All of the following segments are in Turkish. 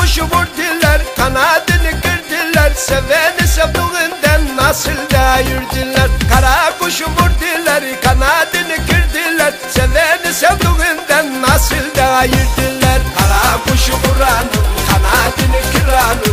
kuşu vurdular Kanadını kırdılar. Seveni sevduğundan nasıl da yürüdüler. Kara kuşu vurdular Kanadını kırdılar. Seveni sevduğundan nasıl da yürüdüler. Kara kuşu vuranın kanadını kıranın.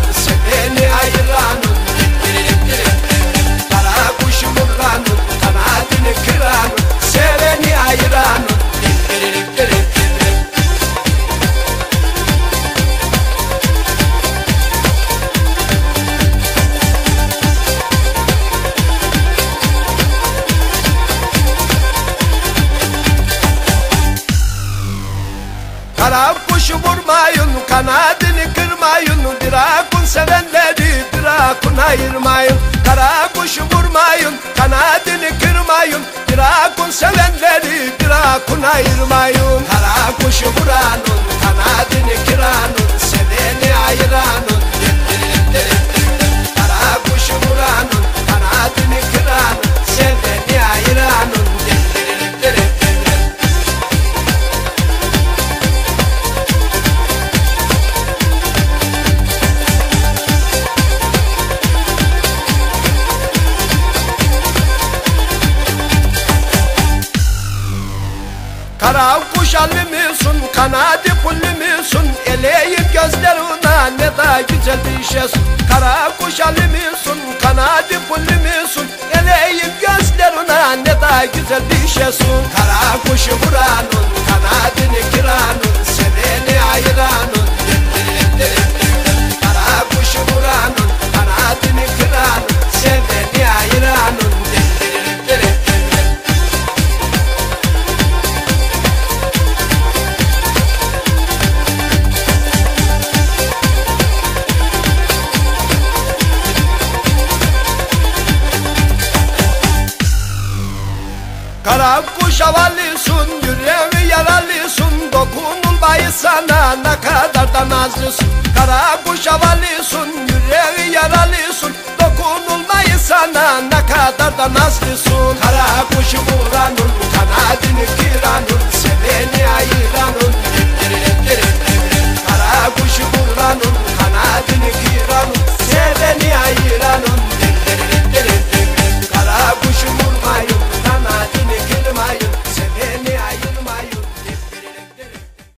Kara kuşu vurmayın, kanadını kırmayın. Drakun sevenleri drakun ayırmayın. Kara kuşu vurmayın, kanadını kırmayın. Drakun sevenleri drakun ayırmayın. Kara kuşu vuranın, Kara kuş alımısın, kanadı pullümüsün Eleyim gözlerine ne da güzel bir şeysin Kara kuş alımısın, kanadı pullümüsün Eleyim gözlerine ne da güzel bir şeysin Kara kuşu vuranın, kanadını kıranın Seveni ayıranın Kara kuş havalısın, yüreği yaralısın Dokunulmayı sana ne kadar da nazlısın. Kara kuş havalısın, yüreği yaralısın Dokunulmayı sana ne kadar da nazlısın. Kara kuşu vuranın kanadını